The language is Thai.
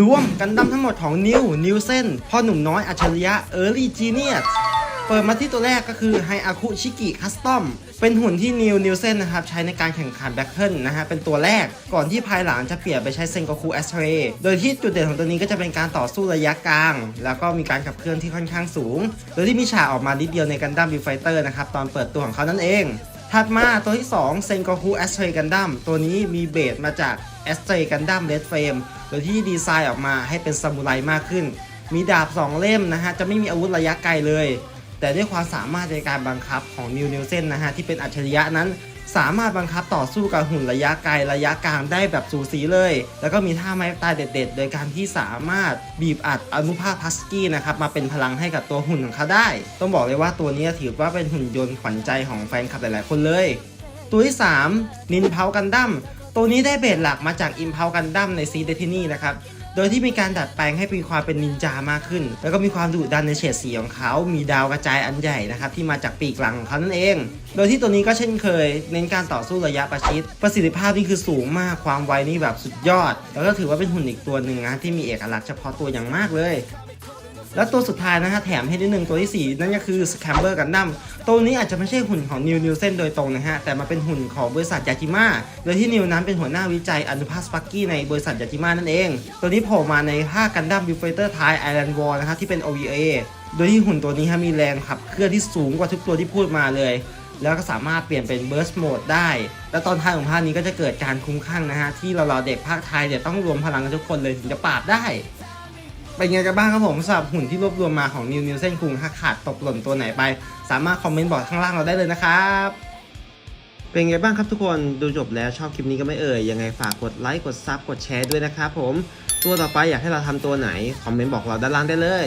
รวมกันดั้มทั้งหมดของนิวนิวเซนพ่อหนุ่มน้อยอัจฉริยะ Early Genius เปิดมาที่ตัวแรกก็คือไฮอาคุชิกิคัสตอมเป็นหุ่นที่นิวนิวเซนนะครับใช้ในการแข่งขันแบ็คเทิลนะฮะเป็นตัวแรกก่อนที่ภายหลังจะเปลี่ยนไปใช้เซนโกคูแอสเทรโดยที่จุดเด่นของตัวนี้ก็จะเป็นการต่อสู้ระยะกลาง แล้วก็มีการขับเคลื่อนที่ค่อนข้างสูง โดยที่มีฉากออกมานิดเดียวในกันดั้มบิวไฟเตอร์นะครับตอนเปิดตัวของเขานั่นเอง ถัดมาตัวที่2เซนโกคูแอสเทรกันดัมตัวนี้มีเบสมาจากแอสเทรกันดัมเรดเฟรมโดยที่ดีไซน์ออกมาให้เป็นซามูไรมากขึ้น มีดาบ 2 เล่มนะฮะ จะไม่มีอาวุธระยะไกลเลย แต่ด้วยความสามารถในการบังคับของนิวนิวเซนนะฮะ ที่เป็นอัจฉริยะนั้น สามารถบังคับต่อสู้กับหุ่นระยะไกลระยะกลางได้แบบสูสีเลย แล้วก็มีท่าไม้ตายเด็ด ๆ โดยการที่สามารถบีบอัดอนุภาคพัสกี้นะครับมาเป็นพลังให้กับตัวหุ่นของเขาได้ ต้องบอกเลยว่าตัวนี้ถือว่าเป็นหุ่นยนต์ขวัญใจของแฟนคลับหลายๆคนเลย ตัวที่ 3 นินเพากันดั้มตัวนี้ได้เบสหลักมาจากอิมเพากันดั้มในซีเดทินี่นะครับ โดยที่มีการดัดแปลงให้มีความเป็นนินจามากขึ้น แล้วก็มีความดุดันในเฉดสีของเขา มีดาวกระจายอันใหญ่นะครับที่มาจากปีกหลังของเขานั่นเอง โดยที่ตัวนี้ก็เช่นเคย เน้นการต่อสู้ระยะประชิด ประสิทธิภาพนี่คือสูงมาก ความไวนี่แบบสุดยอด แล้วก็ถือว่าเป็นหุ่นอีกตัวหนึ่งนะที่มีเอกลักษณ์เฉพาะตัวอย่างมากเลย แล้วตัวสุดท้ายนะฮะแถมให้นิดนึงตัวที่ 4 นั่นก็คือสแคมเบอร์กันดั้มตัวนี้อาจจะไม่ใช่หุ่นของนิวนิวเซนโดยตรงนะฮะ แต่มาเป็นหุ่นของบริษัทยาจิมะโดยที่นิวนั้นเป็นหัวหน้าวิจัยอนุภาคสปักกี้ในบริษัทยาจิมะนั่นเอง ตัวนี้โผล่มาในภาคกันดั้มบิวเฟเตอร์ไทไอแลนด์วอลนะครับที่เป็น OVA โดยที่หุ่นตัวนี้ฮะมีแรงขับเคลื่อนที่สูงกว่าทุกตัวที่พูดมาเลยแล้วก็สามารถเปลี่ยนเป็น burst mode ได้ แล้วตอนท้ายของภาคนี้ก็จะเกิดการคุ้มข้างนะฮะ ที่เราเราๆเด็กภาคไทยเนี่ยต้องรวมพลังกันทุกคนเลยถึงจะปราบได้ เป็นไงกันบ้างครับผมสำหรับหุ่นที่รวบรวมมาของนิวนิวเซนคุงถ้าขาดตกหล่นตัวไหนไป สามารถคอมเมนต์บอกข้างล่างเราได้เลยนะครับ เป็นไงบ้างครับทุกคนดูจบแล้วชอบคลิปนี้ก็ไม่เอ่ยยังไงฝากกดไลค์กดซับกดแชร์ด้วยนะครับผมตัวต่อไปอยากให้เราทำตัวไหนคอมเมนต์บอกเราด้านล่างได้เลย